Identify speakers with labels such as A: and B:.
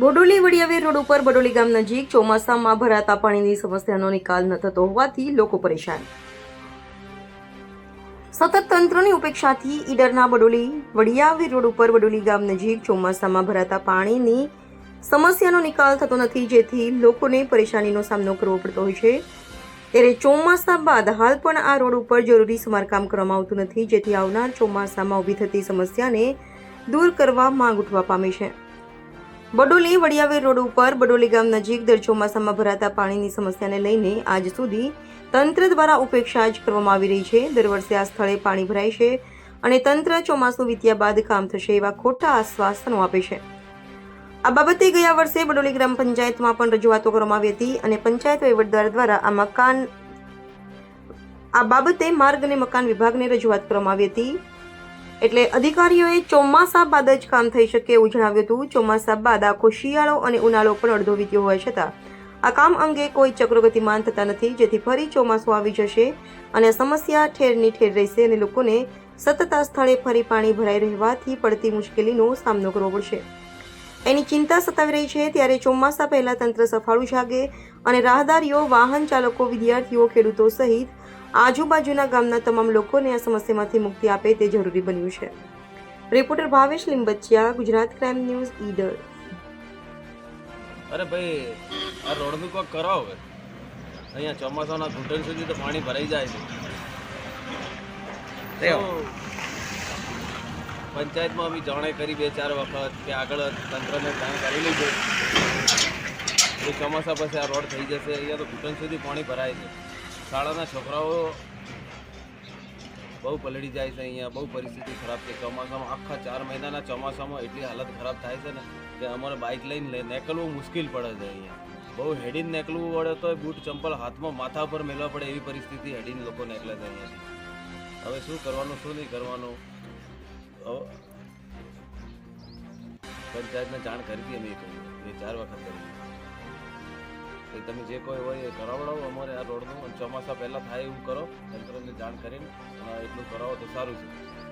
A: બોડોલી વડિયાવી road ઉપર બડોલી ગામ નજીક ચોમાસામાં ભરાતા પાણીની સમસ્યાનો નિકાલ ન થતો હોવાથી લોકો પરેશાન. સતત તંત્રની ઉપેક્ષાથી ઈડરના બડોલી વડિયાવી રોડ ઉપર બડોલી ગામ નજીક ચોમાસામાં ભરાતા પાણીની સમસ્યાનો નિકાલ થતો નથી, જેથી લોકોને પરેશાનીનો સામનો કરવો પડતો હોય છે. ત્યારે ચોમાસા બાદ હાલ પણ આ રોડ ઉપર જરૂરી સમારકામ કરવામાં આવતું નથી, જેથી આવનાર ચોમાસામાં ઊભી થતી સમસ્યાને દૂર કરવા માંગ ઉઠવા પામી છે. બડોલી વડિયાવેર રોડ ઉપર બડોલી ગામ નજીક દર ચોમાસામાં ભરાતા પાણીની સમસ્યાને લઈને આજ સુધી તંત્ર દ્વારા ઉપેક્ષા જ કરવામાં આવી રહી છે. દર વર્ષે આ સ્થળે પાણી ભરાય છે અને તંત્ર ચોમાસું વીત્યા બાદ કામ થશે એવા ખોટા આશ્વાસનો આપે છે. આ બાબતે ગયા વર્ષે બડોલી ગ્રામ પંચાયતમાં પણ રજૂઆતો કરવામાં આવી હતી અને પંચાયત વહીવટદાર દ્વારા આ મકાન, આ બાબતે માર્ગ અને મકાન વિભાગને રજૂઆત કરવામાં આવી હતી. એટલે અધિકારીઓએ ચોમાસા બાદ જ કામ થઈ શકે એવું જણાવ્યું હતું. ચોમાસા બાદ આખો શિયાળો અને ઉનાળો પણ અડધો વીત્યો હોવા છતાં આ કામ અંગે કોઈ ચક્રગતિમાન થતા નથી, જેથી ફરી ચોમાસું આવી જશે અને સમસ્યા ઠેરની ઠેર રહેશે અને લોકોને સતત આ સ્થળે ફરી પાણી ભરાઈ રહેવાથી પડતી મુશ્કેલીનો સામનો કરવો પડશે. એની ચિંતા સતાવી રહી છે ત્યારે ચોમાસા પહેલાં તંત્ર સફાળું જાગે અને રાહદારીઓ, વાહન ચાલકો, વિદ્યાર્થીઓ, ખેડૂતો સહિત આજુબાજુના ગામના તમામ લોકોને આ સમસ્યામાંથી મુક્તિ આપે તે જરૂરી બન્યું છે. Reporter Bhavesh Limbachiya Gujarat crime news Idar.
B: અરે ભાઈ આ રોડનું કોક કરો હવે. અહીંયા ચોમાસાના ઘૂંટણ સુધી તો પાણી ભરાઈ જાય છે. પંચાયતમાં અમે જાણે કરી બે ચાર વખત કે આગળ તંત્રને જાણ કરી લીધું. એ ચોમાસા પછી આ રોડ થઈ જશે અહીંયા તો ઘૂંટણ સુધી પાણી ભરાય છે. શાળાના છોકરાઓ બહુ પલળી જાય છે અહીંયા, બહુ પરિસ્થિતિ ખરાબ છે. ચોમાસામાં આખા ચાર મહિનાના ચોમાસામાં એટલી હાલત ખરાબ થાય છે ને કે અમારે બાઇક લઈને નીકળવું મુશ્કેલ પડે છે અહીંયા. બહુ હેડીને નીકળવું પડે તો બૂટ ચંપલ હાથમાં માથા પર મેળવા પડે એવી પરિસ્થિતિ હેડીને લોકો નીકળે છે. અહીંયાથી હવે શું કરવાનું, શું નહીં કરવાનું? પંચાયતને જાણ કરી હતી અમે બે ચાર વખત કરી. તમે જે કોઈ હોય એ કરાવડાવો અમારે આ રોડનું. ચોમાસા પહેલાં થાય એવું કરો. તંત્રને જાણ કરીને એટલું કરાવો તો સારું છે.